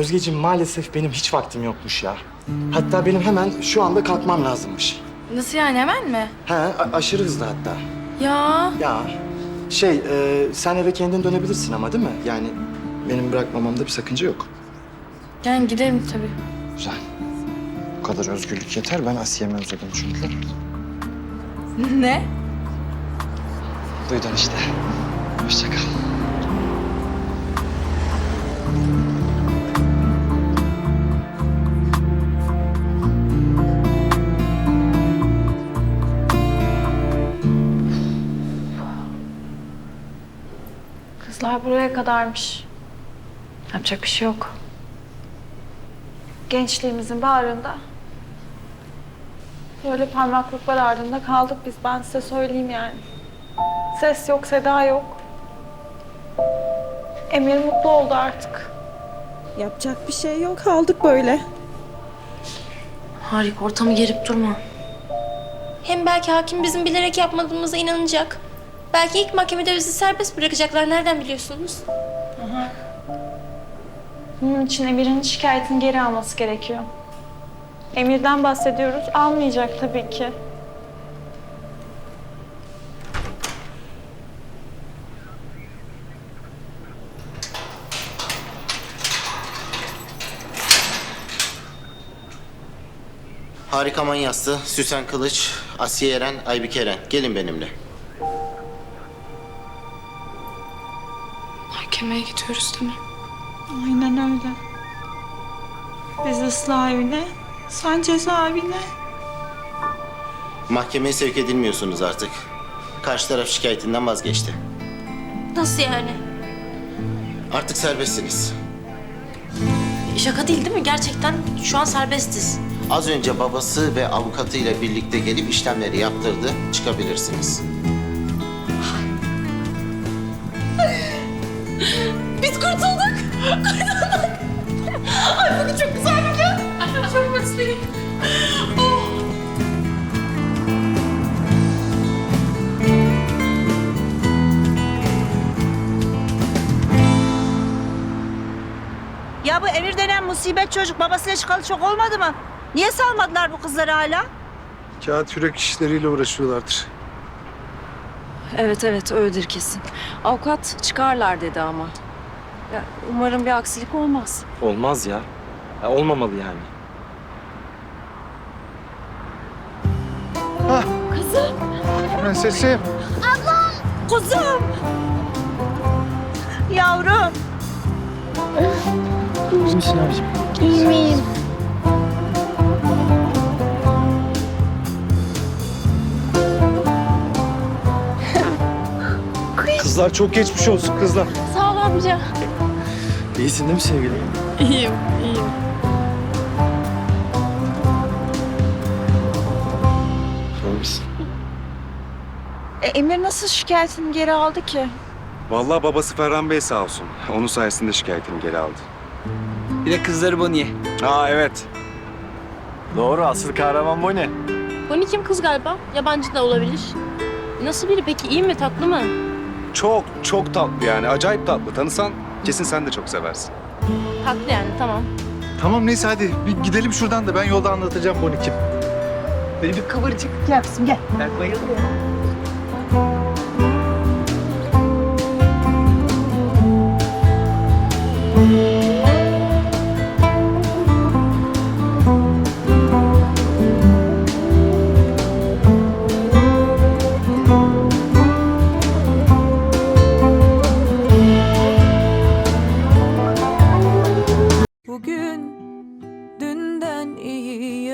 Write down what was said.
Özgeciğim maalesef benim hiç vaktim yokmuş ya. Hatta benim hemen şu anda kalkmam lazımmış. Nasıl yani hemen mi? He, a- aşırı hızlı hatta. Ya Ya şey, e, sen eve kendin dönebilirsin ama değil mi? Yani benim bırakmamamda bir sakınca yok. yani gidelim tabii. Güzel. Bu kadar özgürlük yeter. Ben Asiye'mi özledim çünkü. Ne? Duydun işte. Hoşça kal. Kızlar buraya kadarmış. Yapacak bir şey yok. gençliğimizin bağrında. Böyle parmaklıklar ardında kaldık biz. Ben size söyleyeyim yani. Ses yok, seda yok. Emir mutlu oldu artık. Yapacak bir şey yok. Kaldık böyle. Harika ortamı gerip durma. Hem belki hakim bizim bilerek yapmadığımıza inanacak. Belki ilk mahkemede bizi serbest bırakacaklar. Nereden biliyorsunuz? Bunun için Emir'in şikayetini geri alması gerekiyor. Emir'den bahsediyoruz. Almayacak tabii ki. Harika Manyaslı, Süsen Kılıç, Asiye Eren, Aybike Eren. Gelin benimle. Mahkemeye gidiyoruz değil mi? Aynen öyle. Biz ıslah evine, sen cezaevine. Mahkemeye sevk edilmiyorsunuz artık. Karşı taraf şikayetinden vazgeçti. Nasıl yani? Artık serbestsiniz. Şaka değil değil mi? Gerçekten şu an serbestiz. Az önce babası ve avukatıyla birlikte gelip işlemleri yaptırdı. Çıkabilirsiniz. Biz kurtulduk. Ay bugün çok güzel bir gün. Çok mutluyum. Ya bu Emir denen musibet çocuk babasıyla çıkalı çok olmadı mı? Niye salmadılar bu kızları hala? Kağıt yürek işleriyle uğraşıyorlardır. Evet evet öyledir kesin. Avukat çıkarlar dedi ama. Ya, umarım bir aksilik olmaz. Olmaz ya. ya olmamalı yani. Prensesim. Kuzum! Yavrum! İyi misin abicim? Kızlar çok geçmiş olsun kızlar. Sağ ol amca. İyisin değil mi sevgilim? İyiyim, iyiyim. İyi misin? E, Emir nasıl şikayetini geri aldı ki? Vallahi babası Ferhan Bey sağ olsun. Onun sayesinde şikayetini geri aldı. Bir de kızları Bonnie. Aa evet. Doğru asıl kahraman bu ne? Bonnie kim kız galiba? Yabancı da olabilir. Nasıl biri peki? İyi mi? Tatlı mı? Çok çok tatlı yani. Acayip tatlı. Tanısan kesin sen de çok seversin. Tatlı yani tamam. Tamam neyse hadi bir gidelim şuradan da ben yolda anlatacağım Bonnie kim. Beni bir kıvırcık yapsın gel. Ben bayıldım.